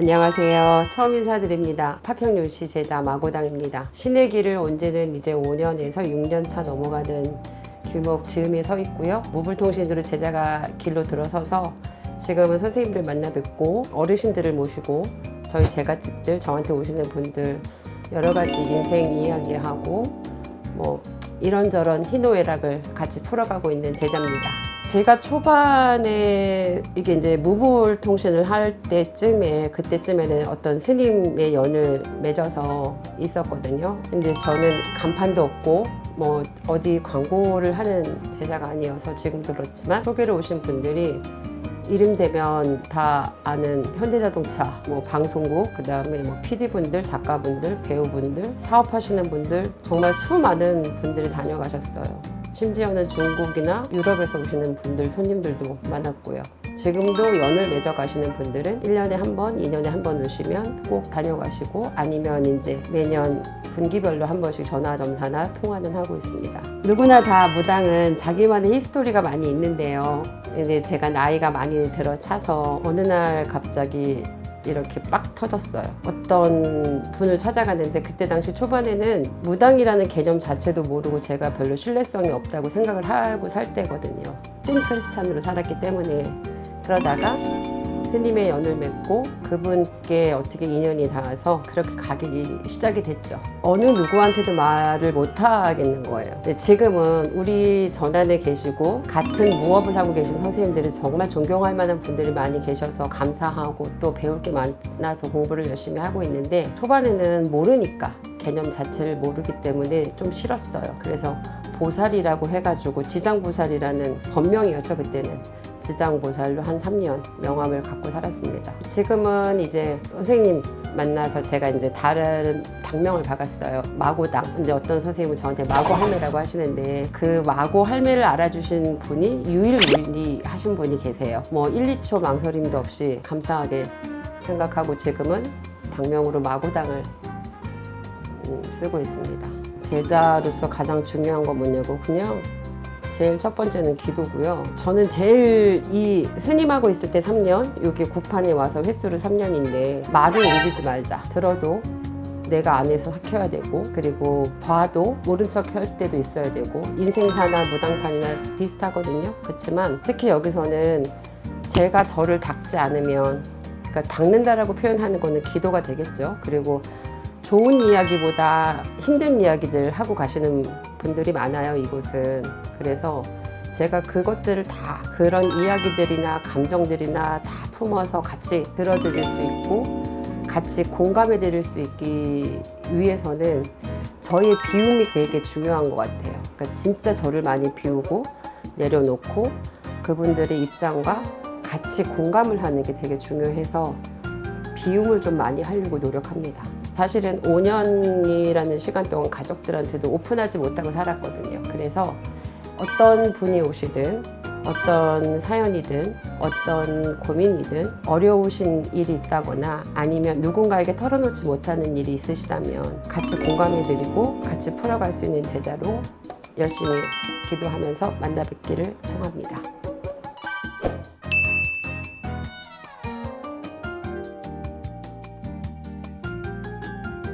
안녕하세요. 처음 인사드립니다. 파평윤시 제자 마고당입니다. 신의 길을 온 지는 이제 5년에서 6년 차 넘어가는 길목 즈음에 서 있고요. 무불통신으로 제자가 길로 들어서서 지금은 선생님들 만나 뵙고 어르신들을 모시고 저희 제갓집들 저한테 오시는 분들 여러 가지 인생 이야기하고 뭐 이런저런 희노애락을 같이 풀어가고 있는 제자입니다. 제가 초반에 이게 이제 무불 통신을 할 때쯤에 그때쯤에는 어떤 스님의 연을 맺어서 있었거든요. 근데 저는 간판도 없고 뭐 어디 광고를 하는 제자가 아니어서 지금도 그렇지만 소개로 오신 분들이 이름 대면 다 아는 현대자동차, 뭐 방송국, 그 다음에 뭐 PD분들, 작가분들, 배우분들, 사업하시는 분들 정말 수많은 분들이 다녀가셨어요. 심지어는 중국이나 유럽에서 오시는 분들, 손님들도 많았고요. 지금도 연을 맺어 가시는 분들은 1년에 한 번, 2년에 한 번 오시면 꼭 다녀가시고 아니면 이제 매년 분기별로 한 번씩 전화 점사나 통화는 하고 있습니다. 누구나 다 무당은 자기만의 히스토리가 많이 있는데요. 근데 제가 나이가 많이 들어 차서 어느 날 갑자기 이렇게 빡 터졌어요. 어떤 분을 찾아갔는데 그때 당시 초반에는 무당이라는 개념 자체도 모르고 제가 별로 신뢰성이 없다고 생각을 하고 살 때거든요. 찐 크리스찬으로 살았기 때문에 그러다가 스님의 연을 맺고 그분께 어떻게 인연이 닿아서 그렇게 가기 시작이 됐죠. 어느 누구한테도 말을 못 하겠는 거예요. 지금은 우리 전안에 계시고 같은 무업을 하고 계신 선생님들이 정말 존경할 만한 분들이 많이 계셔서 감사하고 또 배울 게 많아서 공부를 열심히 하고 있는데 초반에는 모르니까 개념 자체를 모르기 때문에 좀 싫었어요. 그래서 보살이라고 해가지고 지장보살이라는 법명이었죠 그때는 지장보살로 한 3년 명함을 갖고 살았습니다. 지금은 이제 선생님 만나서 제가 이제 다른 당명을 박았어요. 마고당. 근데 어떤 선생님은 저한테 마고 할매라고 하시는데 그 마고 할매를 알아주신 분이 유일무이 하신 분이 계세요. 뭐 1, 2초 망설임도 없이 감사하게 생각하고 지금은 당명으로 마고당을 음, 쓰고 있습니다. 제자로서 가장 중요한 건 뭐냐고 그냥 제일 첫 번째는 기도고요. 저는 제일 이 스님하고 있을 때 3년, 여기 구판에 와서 횟수로 3년인데 말을 옮기지 말자. 들어도 내가 안에서 삭혀야 되고 그리고 봐도 모른 척 할 때도 있어야 되고 인생사나 무당판이나 비슷하거든요. 그렇지만 특히 여기서는 제가 저를 닦지 않으면 그러니까 닦는다라고 표현하는 거는 기도가 되겠죠. 그리고 좋은 이야기보다 힘든 이야기들 하고 가시는 분들이 많아요, 이곳은. 그래서 제가 그것들을 다 그런 이야기들이나 감정들이나 다 품어서 같이 들어드릴 수 있고 같이 공감해 드릴 수 있기 위해서는 저의 비움이 되게 중요한 것 같아요. 그러니까 진짜 저를 많이 비우고 내려놓고 그분들의 입장과 같이 공감을 하는 게 되게 중요해서 비움을 좀 많이 하려고 노력합니다. 사실은 5년이라는 시간 동안 가족들한테도 오픈하지 못하고 살았거든요. 그래서 어떤 분이 오시든 어떤 사연이든 어떤 고민이든 어려우신 일이 있다거나 아니면 누군가에게 털어놓지 못하는 일이 있으시다면 같이 공감해드리고 같이 풀어갈 수 있는 제자로 열심히 기도하면서 만나 뵙기를 청합니다.